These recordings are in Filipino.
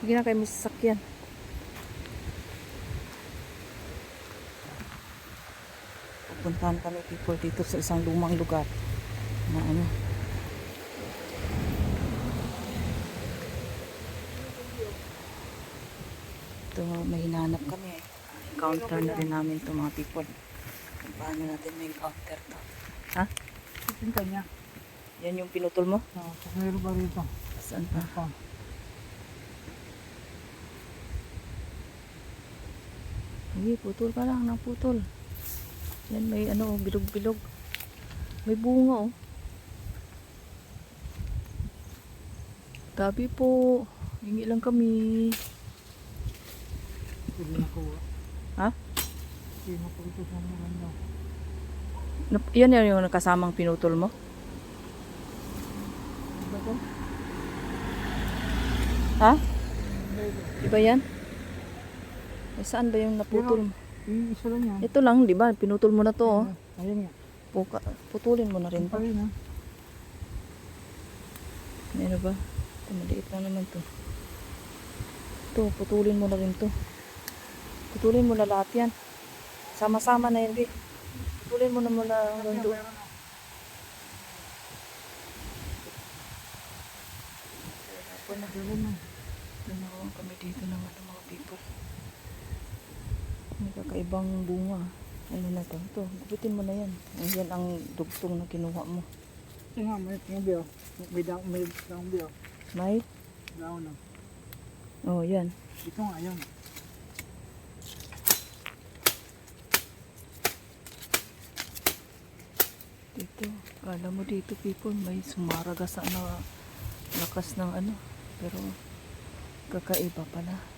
Hindi na kayo may sasakyan. Pupuntahan kami people dito sa isang lumang lugar na ano. Ito, may hinanap kami eh. Encounter na rin namin to mga people. Paano natin may encounter to? Ha? Tingnan niya. Yan yung pinutol mo? Oh, meron ba rito? Saan pa? Ito. Hindi, putol ka lang ng putol. Yan, may ano, bilog-bilog. May bunga, oh. Tabi po. Hingi lang kami. Hindi na ko. Ha? Hindi na ko ito sa mga ano. Yan yan yung kasamang pinutol mo? Ano ko? Ha? Di ba yan? Eh, saan ba yung naputol mo? Yung isa lang yan. Ito lang, di ba? Pinutol mo na to, oh. Ayun nga. Puka, putulin mo na rin to. rin ha. Ano ba? Ito, maliit lang naman to. Ito, putulin mo na rin to. Putulin mo na lahat yan. Sama-sama na yan, di. Putulin mo na muna hanggang doon. Ito na gawin na. Ganawan kami dito ng ano, mga people. May kakaibang bunga. Ano na to? Ito, gupitin mo na yan. Yan ang dugtong na kinuha mo. Ito nga, may tingnan biyo. May daw, may daw biyo. May? Daw na. Oh, yan. Ito nga, ayun. Dito, kala mo dito people, may sumaragasa na lakas ng ano. Pero, kakaiba pala.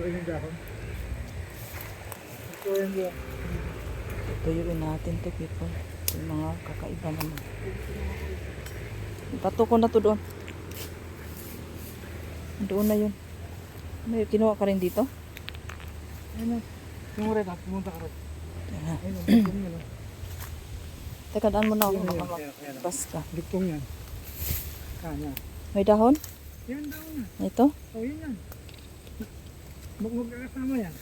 Yung dahon. Ito yung biyo. Tuyuin natin to people. Yung mga kakaiba naman. Tato ko na to doon. Doon na yun. May kinuha ka rin dito? Na. Yung red ha, pumunta ka rin. Ayun. Teka, daan mo na ako. Yun, yun, magbas ka. Duktong yan. Kanya. May dahon? Yan daw na. Ito? Oh, yun yan. Mag magkakasama yan.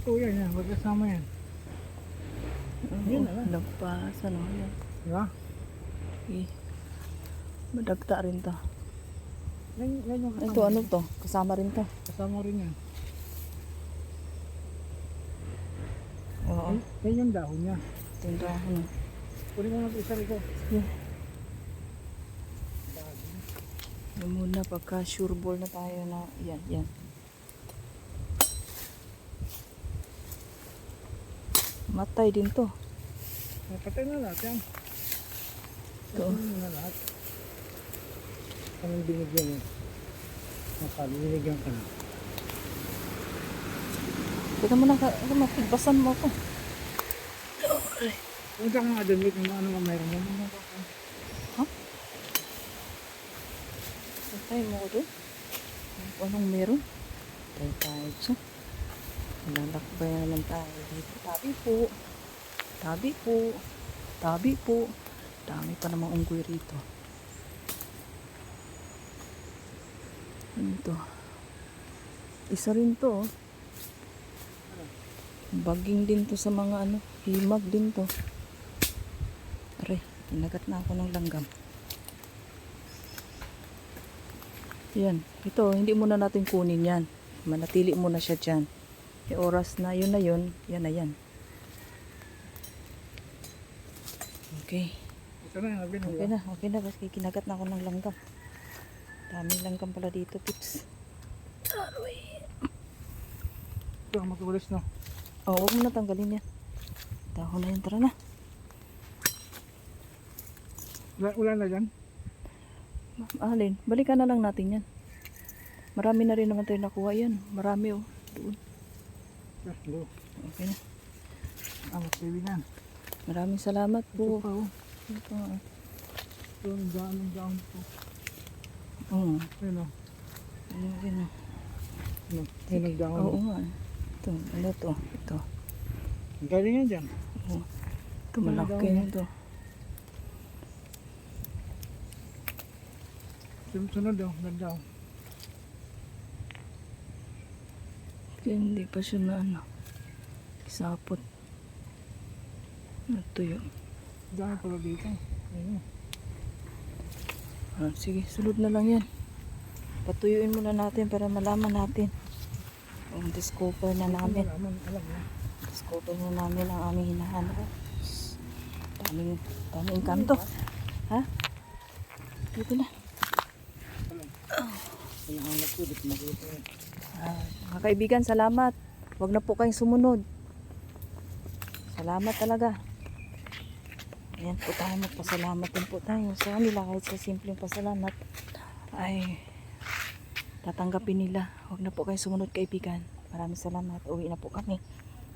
Ito yan, yan. Magkasama yan. Yun na lang. Nagpas, ano yan. Di ba? Eh. Madagta rin to. Yan, yan yung kasama. Ito, ano to? Kasama rin to. Kasama rin yan. Oo. Yan, yan yung dahon niya. Ito yung dahon. Kunin mo na isa rito. Yan. Yan muna, pagka sure ball na tayo na, yan, yan. Matay din to. Napatay na lahat yan. Ito. Patay na lahat. Anong binigyan mo? Nakali, binigyan ka na. Teka mo na, ano, mapigbasan mo ako. Punta ka nga doon, wait, ano ano nga mayroon mo. Patay mo ko doon. Anong meron? Patay tayo dyan. Lalakbay na naman tayo dito. Tabi po. Tabi po. Tabi po. Dami pa namang unggoy rito. Ano to? Isa rin to. oh. Baging din to sa mga ano. Himag din to. Aray, kinagat na ako ng langgam. Yan. Ito, hindi muna natin kunin yan. Manatili muna siya dyan. E oras na yun na yun, yan na yan. Okay. Ito na, Okay na, okay na. Kasi kinagat na ako ng langgam. Daming langgam pala dito, pips. Ito ang matulis no. Oh, huwag mo na tanggalin yan. Dahon na yan, tara na. Wala, wala na dyan. Alin, balikan na lang natin yan. Marami na rin naman tayo nakuha yan. Marami oh. Doon. Do. Okay na. Ah, magkaibigan. Maraming salamat Ito po. pa oh. Ito, ah. Ito ang daan, ang daan po. Oo. Ayun oh. Ayun, ayun, ah. Ano, ayun ang daan. Oo nga. Ito, ano to? Ito. Ang galing yan dyan. Ito, Ano malaki na yan? Sunod daw, ganda daw. Kaya hindi pa siya na ano. Isapot. Natuyo. Dami pala dito. Ayun. Ah, sige, sunod na lang yan. Patuyuin muna natin para malaman natin. Ang discover na namin. Discover na namin ang aming hinahanap. Daming, daming kanto. Ha? Dito na. Hinahanap ko, dito makita. Ah, mga kaibigan, salamat. Huwag na po kayong sumunod. Salamat talaga. Ayan po tayo, magpasalamat din po tayo sa kanila kahit sa simpleng pasalamat ay tatanggapin nila. Huwag na po kayong sumunod kaibigan. Maraming salamat. Uwi na po kami.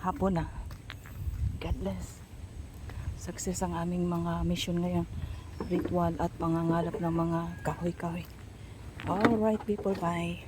Hapon na. God bless. Success ang aming mga mission ngayon. Ritual at pangangalap ng mga kahoy-kahoy. Alright people, bye.